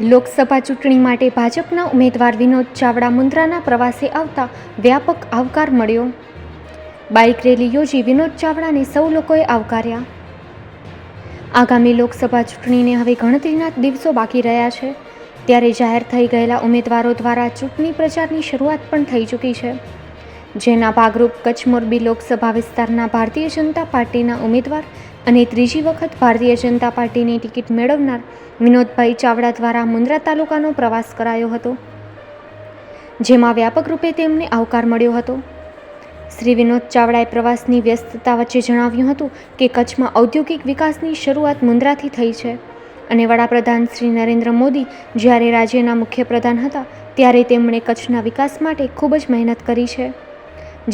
લોકસભા ચૂંટણી માટે ભાજપના ઉમેદવાર વિનોદ ચાવડા મુન્દ્રાના પ્રવાસે આવતા વ્યાપક આવકાર મળ્યો. બાઇક રેલી યોજી વિનોદ ચાવડાને સૌ લોકોએ આવકાર્યા. આગામી લોકસભા ચૂંટણીને હવે ગણતરીના દિવસો બાકી રહ્યા છે. ત્યારે જાહેર થઈ ગયેલા ઉમેદવારો દ્વારા ચૂંટણી પ્રચારની શરૂઆત પણ થઈ ચૂકી છે. જેના ભાગરૂપ કચ્છ મોરબી લોકસભા વિસ્તારના ભારતીય જનતા પાર્ટીના ઉમેદવાર અને ત્રીજી વખત ભારતીય જનતા પાર્ટીની ટિકિટ મેળવનાર વિનોદભાઈ ચાવડા દ્વારા મુન્દ્રા તાલુકાનો પ્રવાસ કરાયો હતો, જેમાં વ્યાપક રૂપે તેમને આવકાર મળ્યો હતો. શ્રી વિનોદ ચાવડાએ પ્રવાસની વ્યસ્તતા વચ્ચે જણાવ્યું હતું કે કચ્છમાં ઔદ્યોગિક વિકાસની શરૂઆત મુન્દ્રાથી થઈ છે અને વડાપ્રધાન શ્રી નરેન્દ્ર મોદી જ્યારે રાજ્યના મુખ્યપ્રધાન હતા, ત્યારે તેમણે કચ્છના વિકાસ માટે ખૂબ જ મહેનત કરી છે.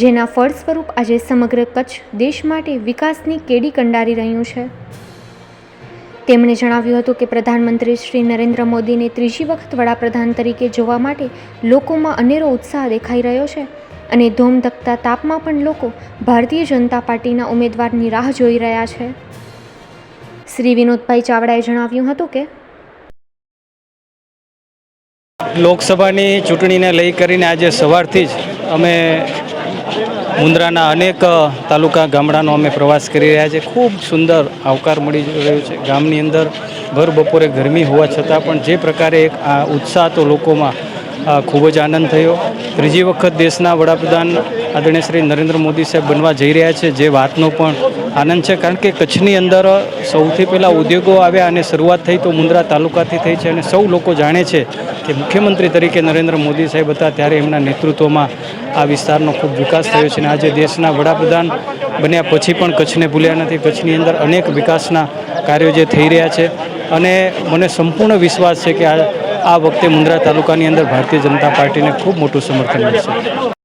જેના ફળ સ્વરૂપ આજે સમગ્ર કચ્છ દેશ માટે વિકાસની કેડી કંડારી રહ્યું છે. તેમણે જણાવ્યું હતું કે પ્રધાનમંત્રી શ્રી નરેન્દ્ર મોદીને ત્રીજી વખત વડાપ્રધાન તરીકે જોવા માટે લોકોમાં અનેરો ઉત્સાહ દેખાઈ રહ્યો છે અને ધોમધકતા તાપમાં પણ લોકો ભારતીય જનતા પાર્ટીના ઉમેદવારની રાહ જોઈ રહ્યા છે. શ્રી વિનોદભાઈ ચાવડાએ જણાવ્યું હતું કે લોકસભાની ચૂંટણીને લઈ કરીને આજે સવારથી જ અમે મુન્દ્રાના અનેક તાલુકા ગામડાનો અમે પ્રવાસ કરી રહ્યા છીએ. ખૂબ સુંદર આવકાર મળી રહ્યો છે. ગામની અંદર ભર બપોરે ગરમી હોવા છતાં પણ જે પ્રકારે એક, આ, ઉત્સાહ તો લોકોમાં ખૂબ જ આનંદ થયો. ત્રીજી વખત દેશના વડાપ્રધાન આદરણીય શ્રી નરેન્દ્ર મોદી સાહેબ બનવા જઈ રહ્યા છે. જે વાતનો પણ આનંદ છે. કારણ કે કચ્છની અંદર સૌથી પહેલાં ઉદ્યોગો આવ્યા અને શરૂઆત થઈ તો મુન્દ્રા તાલુકાથી થઈ છે અને સૌ લોકો જાણે છે કે મુખ્યમંત્રી તરીકે નરેન્દ્ર મોદી સાહેબ હતા ત્યારે એમના નેતૃત્વમાં આ વિસ્તારનો ખૂબ વિકાસ થયો છે અને આજે દેશના વડાપ્રધાન બન્યા પછી પણ કચ્છને ભૂલ્યા નથી. કચ્છની અંદર અનેક વિકાસના કાર્યો જે થઈ રહ્યા છે અને મને સંપૂર્ણ વિશ્વાસ છે કે આ આ વખતે મુન્દ્રા તાલુકાની અંદર ભારતીય જનતા પાર્ટીને ખૂબ મોટું સમર્થન મળશે.